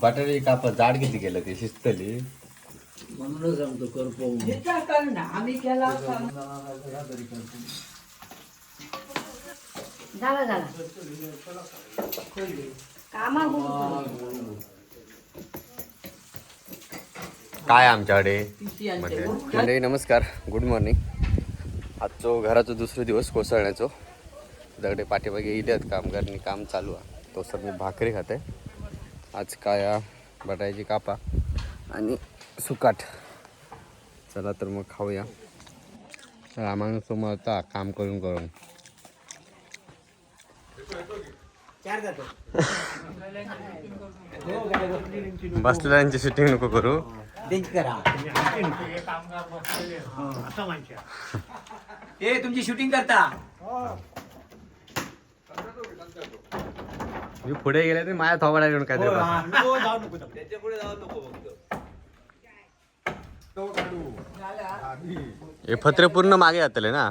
बटाटे काप जाड किती केलं ते शिस्तली म्हणूनच सांगतो कर पाहून विचार कर ना आम्ही केला होता. झाला झाला. कामा काय आमच्याकडे? म्हणजे मंडळी नमस्कार. गुड मॉर्निंग आजचो घराचो दुसरो दिवस कोसळण्याचो. दगडे पाठीमागे येले आहेत कामगारनी काम चालू आहे. तो सर मी भाकरी खाते. आज काया बटाट्याची कापा आणि सुकाट. चला तर मग खाऊया. रामानं समोरता काम करून करून. बसलेल्यांची शूटिंग नको करू. ए तुमची शूटिंग करता. मी पुढे गेले तर माझ्या थोबाडा घेऊन काय हे फत्रे पूर्ण मागे जातले ना?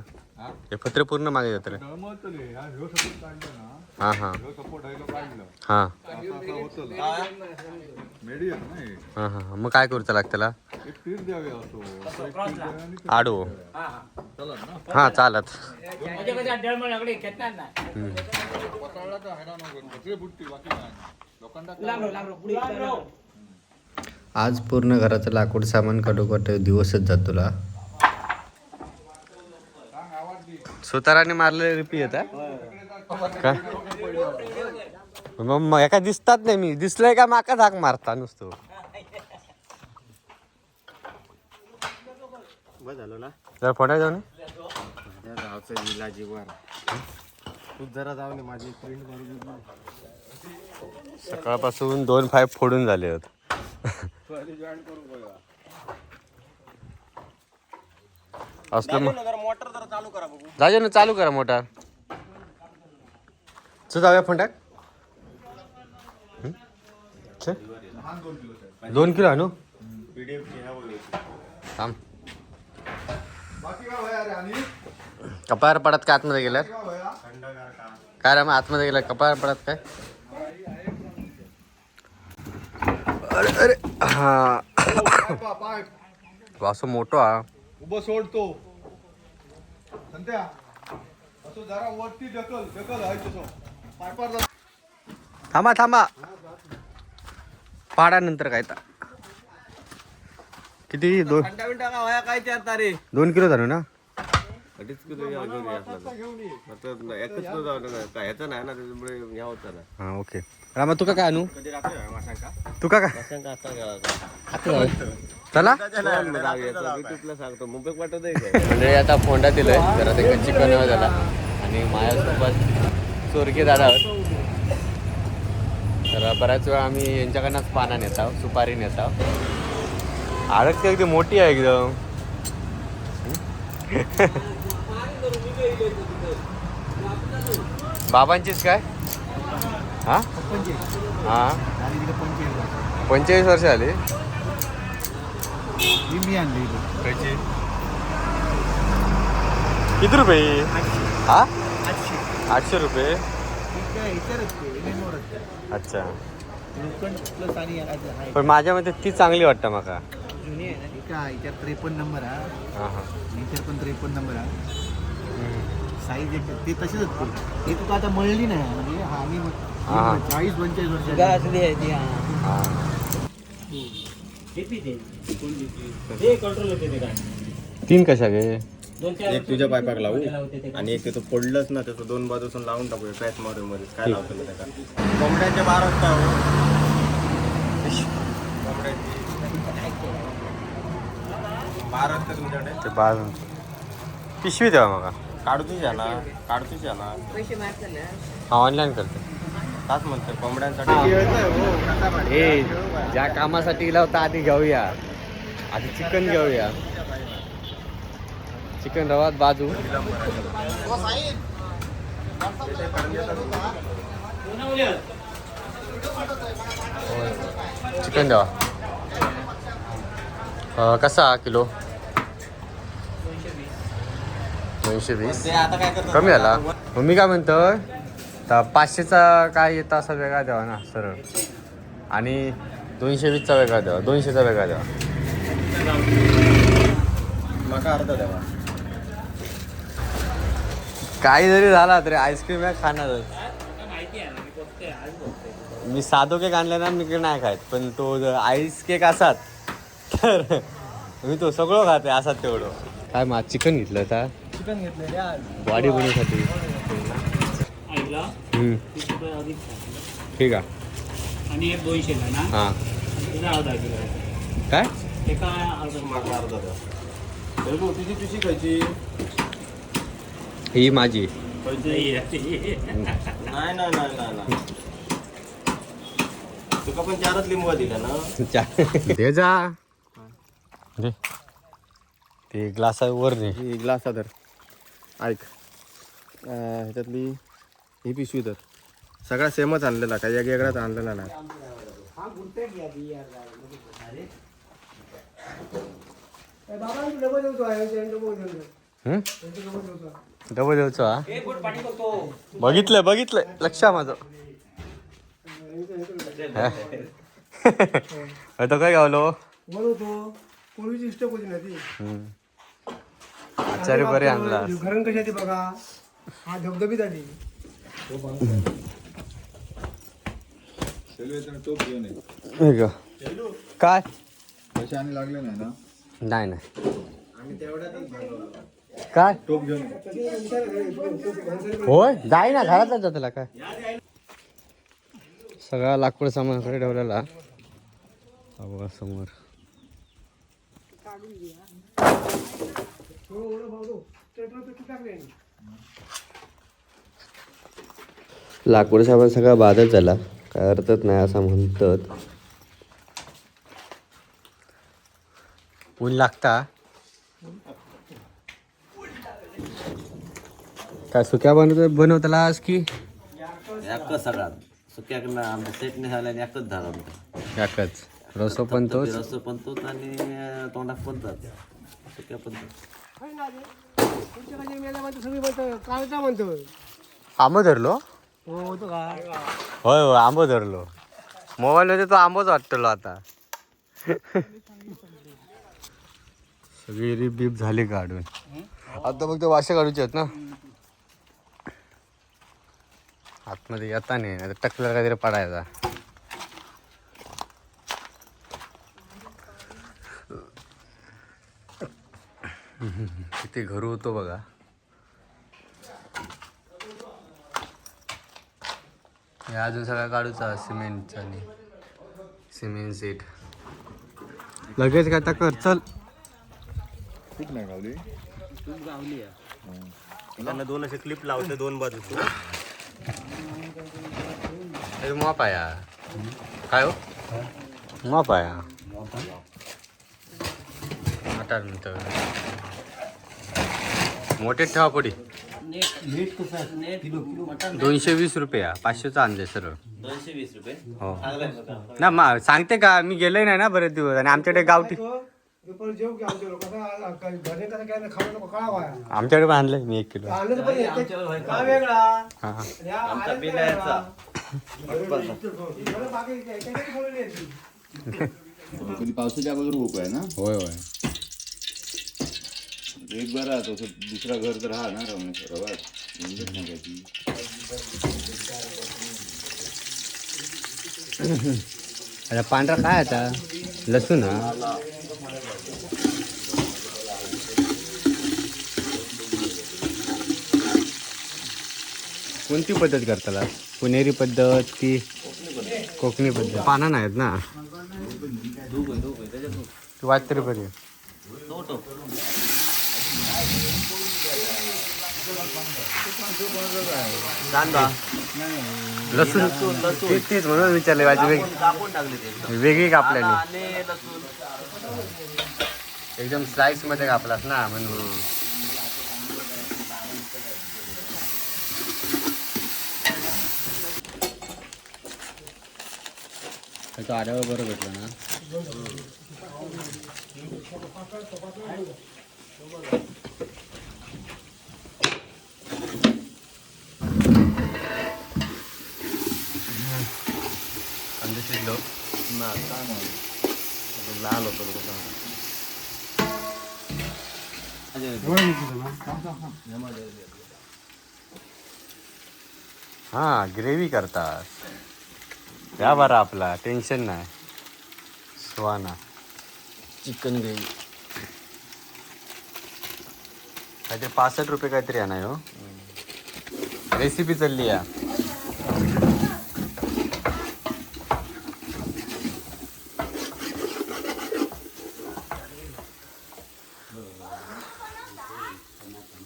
हे फत्रे पूर्ण मागे जातले. हा हा. हा. हा हा हा. मग काय करूचं लागतं त्याला? आडू. हा चालत. आज पूर्ण घराचं लाकूड सामान कडोकट दिवसच जात तुला. सुताराने मारलेले रिपी येत काय मग मग एका दिसतात नाही मी. दिसलंय का माका धाक मारता नुसतो? जरा फोटा जाऊ सकाळपासून दोन फाय फोडून झाले होत. असलं मग. जाऊ ना चालू करा मोटार. चल जाऊया फंटाक हं? दोन किलो आणू? थांब. कपार पडत का आतमध्ये गेल्यात? काय रे मग आतमध्ये गेल्या कपार पडत काय? अरे अरे हा. तो असं मोठं. हा उभं सोडतो संध्या असं जरा वरती ढकल ढकल आहे तसं. थांबा थांबा. पाडानंतर काय ता किती? दोन काय चारता रे दोन किलो झालो ना? अडीच किलो घ्या घेऊन या आपल्याला आता एकच किलो जाऊ नका. काय ह्याचं नाही ना त्याच्यामुळे ह्या होता ना हा ओके. रामा तुका काय आणू? कधी राहते माशांका तुका काय? माशांका आता घ्यावा चला. युट्यूबला सांगतो. म्हणजे आता फोंडा दिलोय. जरा ते चिकन झाला. आणि माझ्यासोबत चोरके दादा. तर बऱ्याच वेळा आम्ही यांच्याकडनंच पाना नेत सुपारी नेत तर एकदम मोठी आहे एकदम? बाबांचीच काय? हा? हा? पंचेचाळीस वर्ष झाली. कशी किती रुपये? हा? आठशे रुपये? अच्छा. पण माझ्या मते ती चांगली वाटतं माका. त्रेपन्न नंबर हा. हा हा. इतर पण त्रेपन्न नंबर हा. साईज एक ते तसेच असते हे तुका आता मळली नाही म्हणजे हा आम्ही हा. चाळीस पंचेचाळीस वर्ष असली आहे ती हा. हा. तीन कशा गे? एक तुझ्या पायपाक लावू. आणि एक तिथं पडलंच ना त्याचं दोन बाजूसून लावून टाकूया पॅच मध्ये मध्ये काय लावतो त्याला कोंबड्यांचे बारा वाजता हो. बारा वाजता तुमच्याकडे? ते बाज पिशवी द्यावा मग काढतोच या ना काढतोच या ना. पैसे मारताना हा. ऑनलाईन करते. ताच म्हणतोय कोंबड्यांसाठी. ए ज्या कामासाठी गेला होता आधी घेऊया. आधी चिकन घेऊया. चिकन रवात बाजू. चिकन रवा. कसा किलो? दोनशे वीस. कमी झाला मग मी काय म्हणतो तर पाचशेचा काय येतं असा वेगळा द्यावा ना सरळ. आणि दोनशे वीसचा वेगळा द्यावा दोनशेचा वेगळा द्यावा मका अर्धा द्यावा काही जरी झाला तरी आईस्क्रीम आहे खाणारच. मी साधो केक आणला ना मी नाही खायत पण तो जर आईस केक असात तर मी तो सगळं खाते असात तेवढं. काय मा चिकन घेतलं आता चिकन घेतले बॉडी बनवण्यासाठी. ठीक आहे. आणि एक दोनशेला ना? हां. अर्धा किलो. काय? एका अर्धा माका अर्धा. तुझी खायची. ही माझी. नाही आहे. नाही नाही नाही नाही. नाही तुका पण चारच लिंबू दिला ना? चा- दे जा. दे. ते ग्लासावर दे. ही ग्लास तर ऐक. अं, ह्याच्यातली ही पिशवी तर सगळा सेमच आणलेला काही वेगळाच आणलेला नाही. हं? डबल देऊचो हा बघितलं बघितलं लक्ष आहे माझं. आता काय गावलो? बनवतो पूर्वीची इष्ट होती ना ती हम्म. आचारी बरे आणला. घरण कशी आहे ती बघा? हा धबधबीत आली. काय? पैसे आणि लागले नाही ना? नाही नाही. काय? टोप घेऊन. होय? जाई ना घरातच जा त्याला काय? सगळा लाकूड सामानाकडे ठेवलेला. हा बघा समोर. लाकूड सामान सगळा बादच झाला. काय अर्थच नाही असं म्हणतात. ऊन लागता? काय सुक्या बनवत बनवतालास की? एकच सगळा. सुक्याकडनं आमच्या सेटने झाल्याने एकच झाला आमचा. याकच. रसो पण तोच? रस पण तोच आणि तोंडात पण तोच. सुक्या पण तोच. म्हणतो आंबो धरलो? हो का होय होय आंबो धरलो. मोबाईल मध्ये तो आंबोच वाटतलो आता. सगळी रिप बीप झाली काढून. आता फक्त वाशा काढूचे आहेत ना. आतमध्ये येता नाही नाही काहीतरी पडायचा. किती घर होतो बघा. हे अजून सगळा काढूचा सिमेंटचा आणि सिमेंट सीट. लगेच काय कर चल. खूप नाही गावली? त्यांना दोन असे क्लिप लावते दोन बाजूचे. हे माप आहे काय हो? माप आहे आठ नंतर. मोठे ठेवा मटण दोनशे वीस रुपये. पाचशेचं आणले सरळ. दोनशे वीस रुपये? हो. ना मा सांगते का मी गेलोय नाही ना बरेच दिवस आणि आमच्याकडे गावठी आमच्याकडे आणलंय मी एक किलो. हा कधी पावसाच्या अगोदर उप आहे ना? होय होय. एक बरा तो दुसरा घर तर हा ना रमेश आता पांढरा काय आता? लसूण हा? कोणती पद्धत करताला? पुणेरी पद्धत की कोकणी पद्धत? पाना नाहीत ना. तू वाच तरी कांदा. लसूण. तेच तेच म्हणून विचारले वेगळी कापल्याने एकदम स्लाइसमध्ये कापलास ना म्हणून. त्याचं आल्यावर बरं भेटलं ना। शिजलो ना लाल होतो हाँ ग्रेवी करता है। या बरा आपला टेन्शन नाही. सुहाना चिकन काय ते पासष्ट रुपये काहीतरी आहे ना हो. रेसिपी चालली या.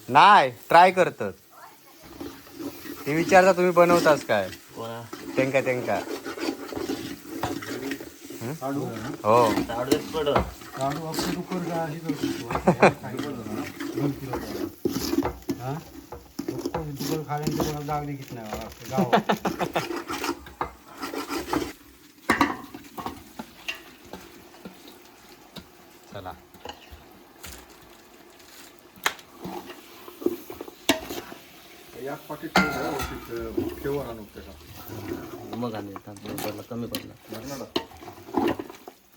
नाही ट्राय करतात. ते विचारता तुम्ही बनवताच काय? तेंका तेंका. गाव चला एक पाकिट ठेवर आणू मग आणि पडला कमी पडला. लग्नाला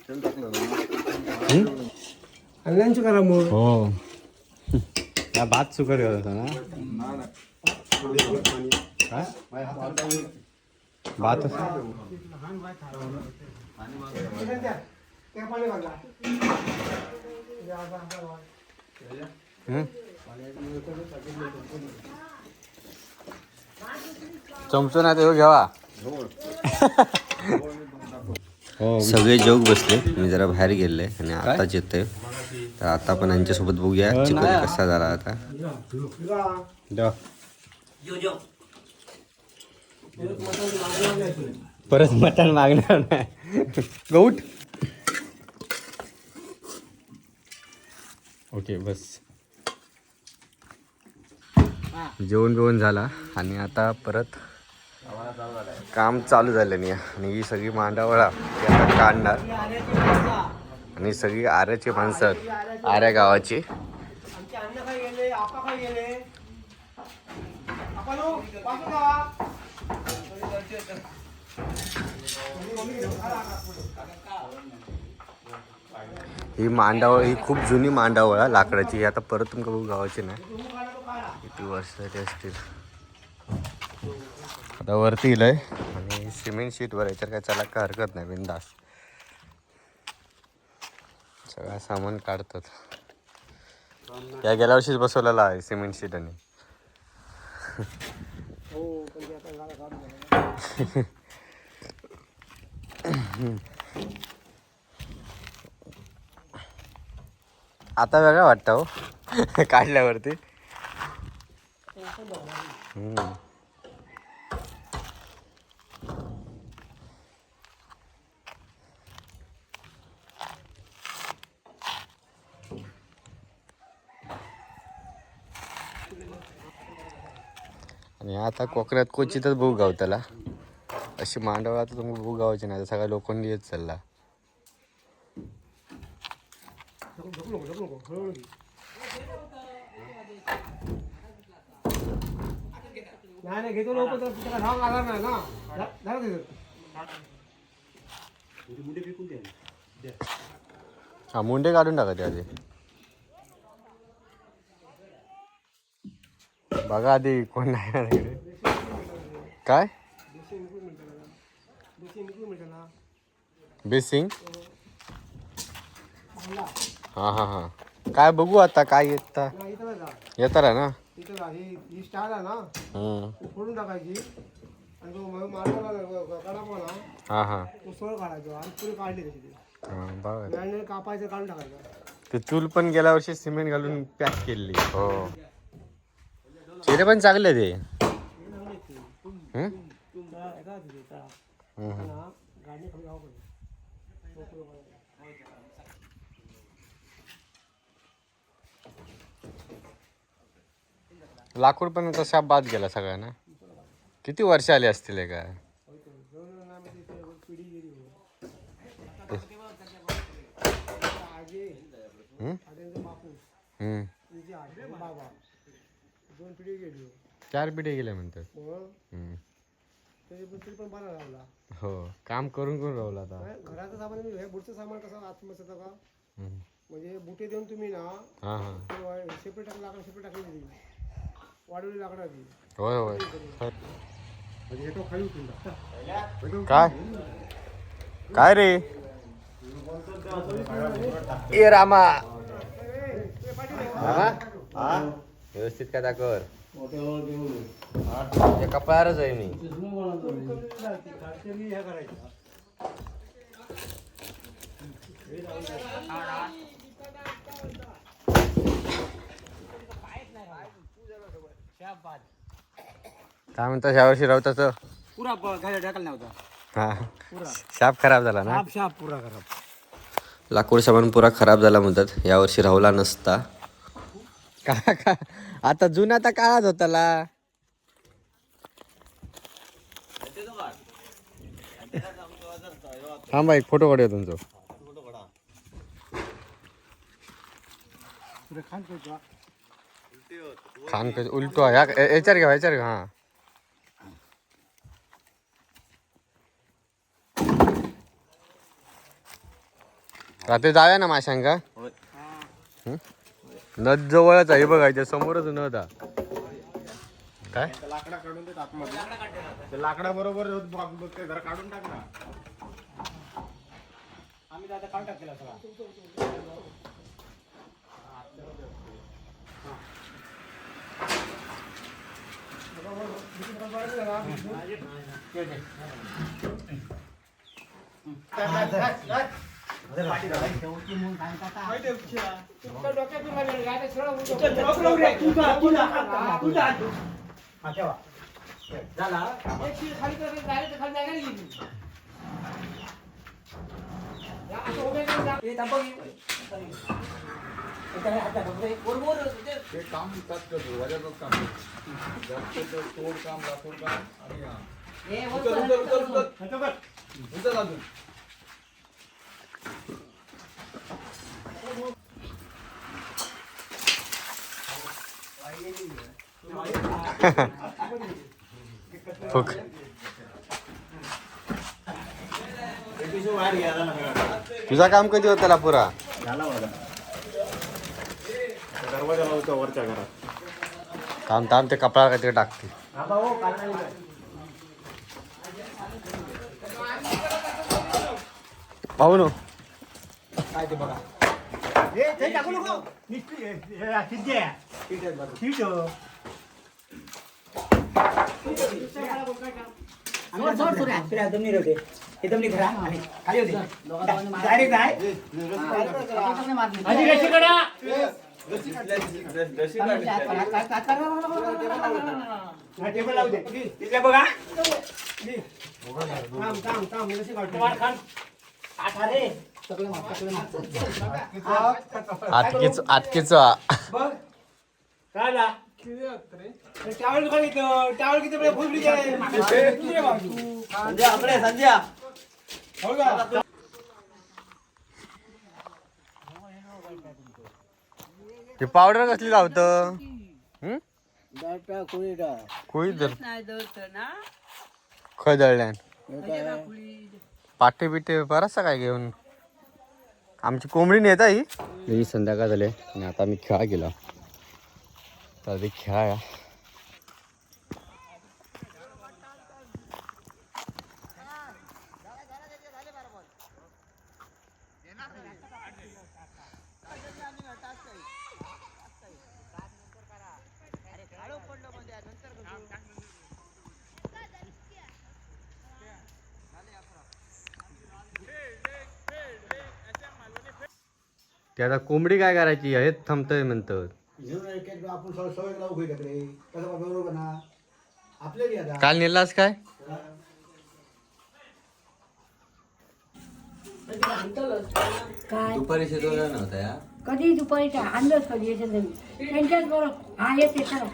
तेल टाकलं ना आणल्यांचं करा मग हो या भात सुकर होता ना ना ना काय भात त्या पाणी घाला हं? चमचो ना ते घ्यावा सगळे जोग बसले. मी जरा बाहेर गेले आणि आताच येतोय. तर आता पण यांच्यासोबत बघूया चिकन कसा झाला आता. परत मटण मागणार नाही. गौट ओके बस. जेवण बिवण झाला आणि आता परत काम चालू झालं नाही. आणि ही सगळी मांडावळा ती आता काढणार. आणि सगळी आऱ्याची माणसं आऱ्या गावाची. ही मांडावळ ही खूप जुनी मांडावळ आहे लाकडाची. ही आता परत तुमका गावाची नाही. किती वर्षाची असतील. आता वरती येईल आणि सिमेंट शीटवर याच्यावर काय चला काय हरकत नाही बिंदास सगळं सामान काढतात. या गेल्या वर्षीच बसवलेला आहे सिमेंट शीट आणि. आता वेगळा वाटतं हो. काढल्यावरती. आता कोकणात क्वचितच भाऊ गावताला. अशी मांडवळ आता तुम्ही भाऊ गावाची नाही सगळ्या लोकांनी येत चालला. नाही नाही घेतो लोक तर त्याला धाव लागणार नाही ना. धा- धाव देतो हा मुंडे काढून टाका ते आधी. बघा आधी कोण नाही काय? बेसिंग? हा हा हा. काय बघू आता काय येता? येताला ना? फोडून टाकायची हा. हा काढायचो कापायचं काढून टाकायचं. ते चूल पण गेल्या वर्षी सिमेंट घालून पॅक केली. हो. चेहरे पण चांगले ते लाकूड पण तसा बाद गेला सगळ्यांना. किती वर्ष आले असतील हे काय? हम्म? हम्म. तुझी आजी बाबा दोन पिढी गेली. चार पिढे गेले म्हणतात. मग हम्म. त्याची दुसरी पण बरा लावला हो. काम करून करून राहुल आता. काय घराचं सामान मी हे बुटचं सामान कसं आतमध्ये येतं का हम्म. म्हणजे बुटे देऊन तुम्ही ना हा हा. सेपरेट टाकलं लाकडं सेपरेट टाकली ती वाढवली लाकडं ती. होय होय. म्हणजे हे तो खाली उठून काय? काय रे? ए रामा. रामा व्यवस्थित काय दाखवर? या कपाळावरच आहे मी. काय म्हणता पुरा घाला ढकल नव्हता हा शाप खराब झाला ना? शाप पुरा खराब. लाकूड सामान पुरा खराब झाला म्हणतात. यावर्षी राहुला नसता. का का आता जुना तर काळात होताला थांबा एक फोटो काढूया तुमचं खान कसं उलटो आहे. या याच्यावर घ्या याच्यावर घ्या हा रात्री जाऊया ना माशांका? नद जवळच आहे बघा बघायच्या समोरच नद हा काय? लाकडा काढून देत आतमध्ये. लाकडा बरोबर जरा काढून टाक ना. आम्ही दादा कॉन्टॅक्ट केला सगळा. Thank you. काम तात्काळ वाजातच काम जास्त तोड काम लाकूड काम आणि हा. उचल, उचल, उचल, उचल. उचल अजून फुक तुझा काम कधी होता पुरा? वरच्या घरात. काम थांब ते कपडा काहीतरी टाकते. पाहू नो एकदम नाही होते एकदम नाही खरा आणि खाली होते डायरेक्ट आहे टेबल लावू दे तिथल्या बघा थांब थांब थांब हे कशी काढतो? कुमार खान आठा रे आटकीच आटकीच. बघ. काय आला टावल का घेतो टावल किती वेळ फुलली संध्या आपले संध्या. हो का? ते पावडर कसली लावतं? हं? कोळी दर खय दळल्यान पाटे बिटे बराचसा काय घेऊन आमची कोंबडी नेता ही. संध्याकाळ झाले आणि आता मी खेळा गेला. तर ते खेळा ते आता कोंबडी काय करायची? हेच थांबतोय म्हणतात आपण सवय लावू घेत रे कसं बरोबर ना. आपल्या आता. काल नेलास काय? काय? दुपारी शिजवला नव्हता या. कधी दुपारी त्या आणलंच कधी घरी त्यांच्याच बरोबर. हा येते खरं.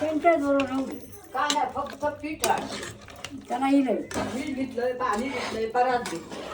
त्यांच्याच बरोबर राहू दे. काय नाही फक्त पीठ आहे. त्यांना येईल मीठ घेतलंय पाणी घेतलंय परात घेतलं